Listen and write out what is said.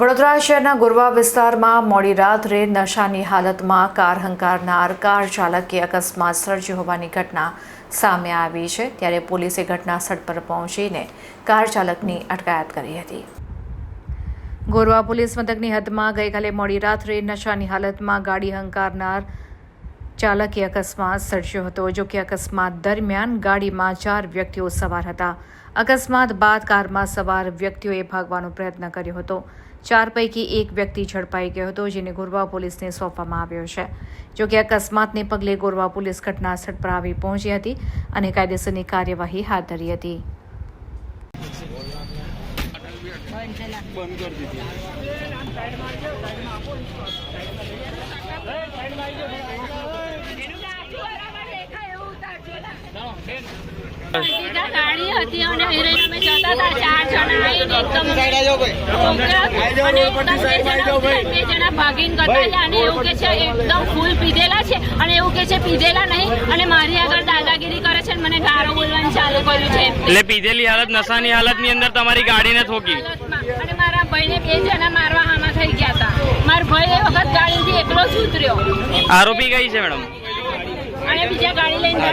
વડોદરા શહેરના ગુરવા વિસ્તારમાં મોડી રાત્રે નશાની હાલતમાં કાર હંકારનાર કાર ચાલકે અકસ્માત સર્જ્યો હોવાની ઘટના સામે આવી છે. ત્યારે પોલીસે ઘટના સ્થળ પર પહોંચીને કાર ચાલકની અટકાયત કરી હતી. ગોરવા પોલીસ મથકની હદમાં ગઈકાલે મોડી રાત્રે નશાની હાલતમાં ગાડી હંકારનાર ચાલકે અકસ્માત સર્જ્યો હતો, જો કે અકસ્માત દરમિયાન ગાડીમાં ચાર વ્યક્તિઓ સવાર હતા. અકસ્માત બાદ કારમાં સવાર વ્યક્તિઓએ ભાગવાનો પ્રયત્ન કર્યો હતો. ચાર પૈકી એક વ્યક્તિ ઝડપાઈ ગયો હતો, જેને ગોરવા પોલીસને સોંપવામાં આવ્યો છે. જો કે અકસ્માતને પગલે ગોરવા પોલીસ ઘટના સ્થળ પર આવી પહોંચી હતી અને કાયદેસરની કાર્યવાહી હાથ ધરી હતી. બંધ કરી દીધી. સીધા ગાડી હતી અને હિરોઈન અમે જતા હતા. ચાર જણા આવીને એકદમ છોકરા અને એકદમ બે જણા ઉતર્યા, બે જણા ભાગીને ગતા અને એવું કે છે એકદમ ફૂલ પીધેલા છે. અને એવું કે છે પીધેલા નહીં. અને મારી આગળ દાદાગીરી કરે છે મને ગાળો બોલવાનું ચાલુ કર્યું છે એટલે પીધેલી હાલત નશાની હાલતની અંદર તમારી ગાડીને ઠોકી. અને મારા ભાઈને બે જણા મારવા આમાં થઈ ગયા હતા. મારો ભાઈ એ વખત ગાડીથી એકલો જ ઉતર્યો. આરોપી કઈ છે મેડમ? અને બીજા ગાડી લઈને.